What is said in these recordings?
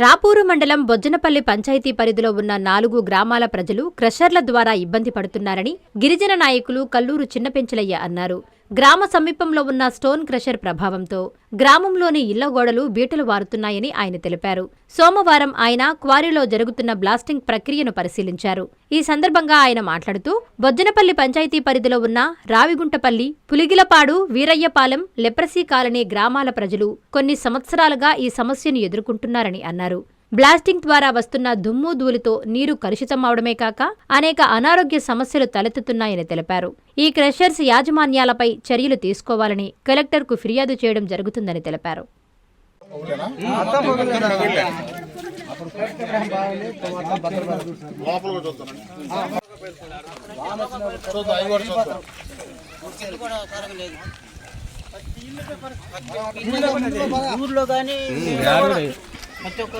రాపూరు మండలం బొజ్జనపల్లి పంచాయతీ పరిధిలో ఉన్న నాలుగు గ్రామాల ప్రజలు క్రషర్ల ద్వారా ఇబ్బంది పడుతున్నారని గిరిజన నాయకులు కల్లూరు చిన్నపెంచలయ్య అన్నారు. గ్రామ సమీపంలో ఉన్న స్టోన్ క్రషర్ ప్రభావంతో గ్రామంలోని ఇళ్ళ గోడలు బీటలు వారుతున్నాయని ఆయన తెలిపారు. సోమవారం ఆయన క్వారీలో జరుగుతున్న బ్లాస్టింగ్ ప్రక్రియను పరిశీలించారు. ఈ సందర్భంగా ఆయన మాట్లాడుతూ బొజ్జనపల్లి పంచాయతీ పరిధిలో ఉన్న రావిగుంటపల్లి పులిగిలపాడు వీరయ్యపాలెం లెప్రసీ కాలనీ గ్రామాల ప్రజలు కొన్ని సంవత్సరాలుగా ఈ సమస్యను ఎదుర్కొంటున్నారని అన్నారు. బ్లాస్టింగ్ ద్వారా వస్తున్న దుమ్ము ధూళితో నీరు కలుషితమవడమే కాక అనేక అనారోగ్య సమస్యలు తలెత్తుతున్నాయని తెలిపారు. ఈ క్రషర్స్ యాజమాన్యాలపై చర్యలు తీసుకోవాలని కలెక్టర్కు ఫిర్యాదు చేయడం జరుగుతుందని తెలిపారు. ఊర్లో కానీ ప్రతి ఒక్క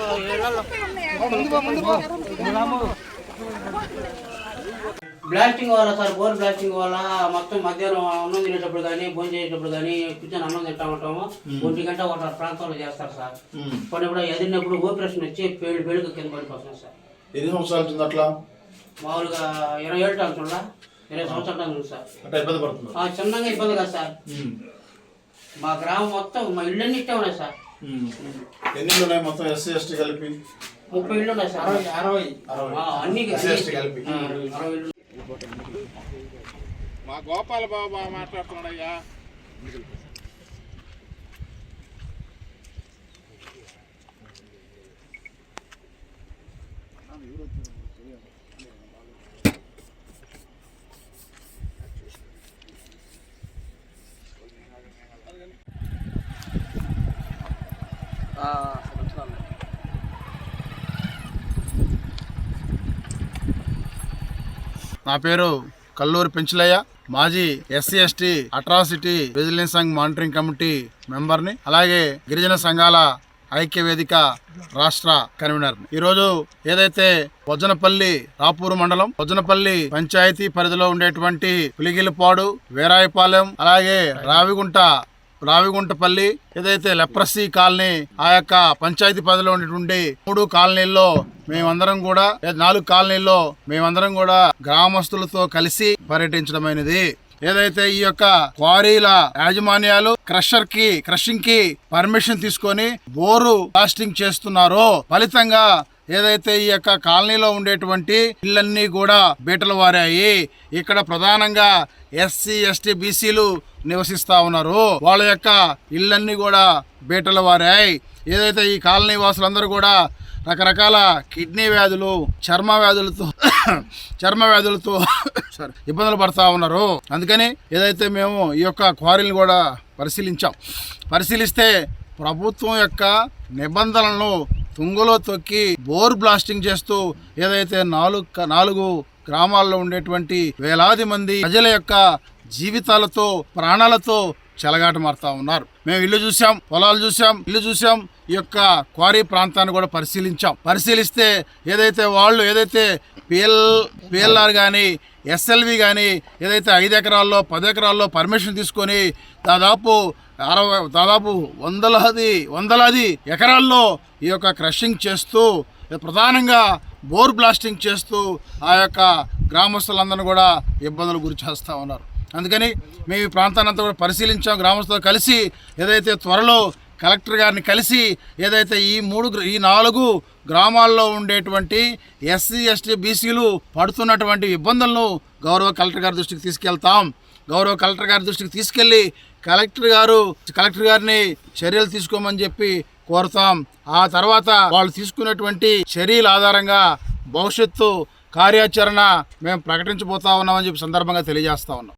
బ్లాస్టింగ్ వల్ల సార్ బోర్ బ్లాస్టింగ్ వల్ల మొత్తం మధ్యాహ్నం అన్నం తినేటప్పుడు కానీ భోజనం చేసేటప్పుడు కానీ కూర్చొని అన్నం తింటా ఉంటాము. ఒంటి గంట ఒక ప్రాంతంలో చేస్తారు సార్. కొన్నప్పుడు ఎదిరినప్పుడు ఓపరేషన్ వచ్చి పేళ్ళు పేళ్ళకి కింద పడిపోతున్నాం సార్. ఎన్ని సంవత్సరాలు అట్లా? మామూలుగా ఇరవై ఏళ్ళు అవుతుందా ఇరవై సంవత్సరాలు సార్. చిన్నగా ఇబ్బంది కదా సార్. మా గ్రామం మొత్తం మా ఇళ్ళన్నీ ఇట్టే ఉన్నాయి సార్. ఎన్ని ఉన్నాయి మొత్తం ఎస్సీ ఎస్టీ కలిపి? ముప్పై ఇళ్ళు ఉన్నాయి సార్. అరవై అరవై. ఆ, అన్ని ఎస్సీ ఎస్టీ కలిపి. అరవై మా గోపాల బాబా మాట్లాడుతున్నాడయ్యా నా పేరు కల్లూరి పెంచులయ్య. మాజీ SC ST atrocity vigilance Sangh monitoring committee మెంబర్ని అలాగే గిరిజన సంఘాల ఐక్య వేదిక రాష్ట్ర కన్వీనర్ ఈరోజు ఏదైతే వజ్జనపల్లి రాపూరు మండలం వజ్జనపల్లి పంచాయతీ పరిధిలో ఉండేటువంటి పులిగిలిపాడు వీరాయపాలెం అలాగే రావిగుంట రావిగుంటపల్లి ఏదైతే లెప్రసీ కాలనీ ఆ యొక్క పంచాయతీ పరిధిలో ఉన్నటువంటి మూడు కాలనీల్లో మేమందరం కూడా నాలుగు కాలనీల్లో మేమందరం కూడా గ్రామస్తులతో కలిసి పర్యటించడమైనది. ఏదైతే ఈ యొక్క క్వారీల యాజమాన్యాలు క్రషర్కి క్రషింగ్కి పర్మిషన్ తీసుకొని బోరు బ్లాస్టింగ్ చేస్తున్నారో ఫలితంగా ఏదైతే ఈ యొక్క కాలనీలో ఉండేటువంటి ఇళ్ళన్నీ కూడా బీటలు వారాయి ఇక్కడ ప్రధానంగా ఎస్సీ ఎస్టీ బీసీలు నివసిస్తూ ఉన్నారు. వాళ్ళ యొక్క ఇళ్ళన్నీ కూడా బీటలు వారాయి. ఏదైతే ఈ కాలనీ వాసులందరూ కూడా రకరకాల కిడ్నీ వ్యాధులు చర్మ వ్యాధులతో చర్మ వ్యాధులతో ఇబ్బందులు పడతా ఉన్నారు. అందుకని ఏదైతే మేము ఈ యొక్క క్వారీని కూడా పరిశీలించాం. పరిశీలిస్తే ప్రభుత్వం యొక్క నిబంధనలను తుంగలో తొక్కి బోర్ బ్లాస్టింగ్ చేస్తూ ఏదైతే నాలుగు నాలుగు గ్రామాల్లో ఉండేటువంటి వేలాది మంది ప్రజల యొక్క జీవితాలతో ప్రాణాలతో చెలగాట మారుతా ఉన్నారు. మేము ఇల్లు చూసాం పొలాలు చూసాం ఇల్లు చూసాం ఈ యొక్క క్వారీ ప్రాంతాన్ని కూడా పరిశీలించాం. పరిశీలిస్తే ఏదైతే వాళ్ళు ఏదైతే పిఎల్ పిఎల్ఆర్ కానీ ఎస్ఎల్వి కానీ ఏదైతే ఐదు ఎకరాల్లో పది ఎకరాల్లో పర్మిషన్ తీసుకొని దాదాపు అరవై దాదాపు వందలాది వందలాది ఎకరాల్లో ఈ యొక్క క్రషింగ్ చేస్తూ ప్రధానంగా బోర్ బ్లాస్టింగ్ చేస్తూ ఆ యొక్క గ్రామస్తులందరూ కూడా ఇబ్బందులు గురి చేస్తూ ఉన్నారు. అందుకని మేము ఈ ప్రాంతాన్ని అంతా కూడా పరిశీలించాం గ్రామస్తులతో కలిసి ఏదైతే త్వరలో కలెక్టర్ గారిని కలిసి ఏదైతే ఈ మూడు ఈ నాలుగు గ్రామాల్లో ఉండేటువంటి ఎస్సీ ఎస్టీ బీసీలు పడుతున్నటువంటి ఇబ్బందులను గౌరవ కలెక్టర్ గారి దృష్టికి తీసుకెళ్తాం. గౌరవ కలెక్టర్ గారి దృష్టికి తీసుకెళ్ళి కలెక్టర్ గారు కలెక్టర్ గారిని చర్యలు తీసుకోమని చెప్పి కోరుతాం. ఆ తర్వాత వాళ్ళు తీసుకునేటువంటి చర్యల ఆధారంగా భవిష్యత్తు కార్యాచరణ మేము ప్రకటించబోతా ఉన్నామని చెప్పి సందర్భంగా తెలియజేస్తా ఉన్నాం.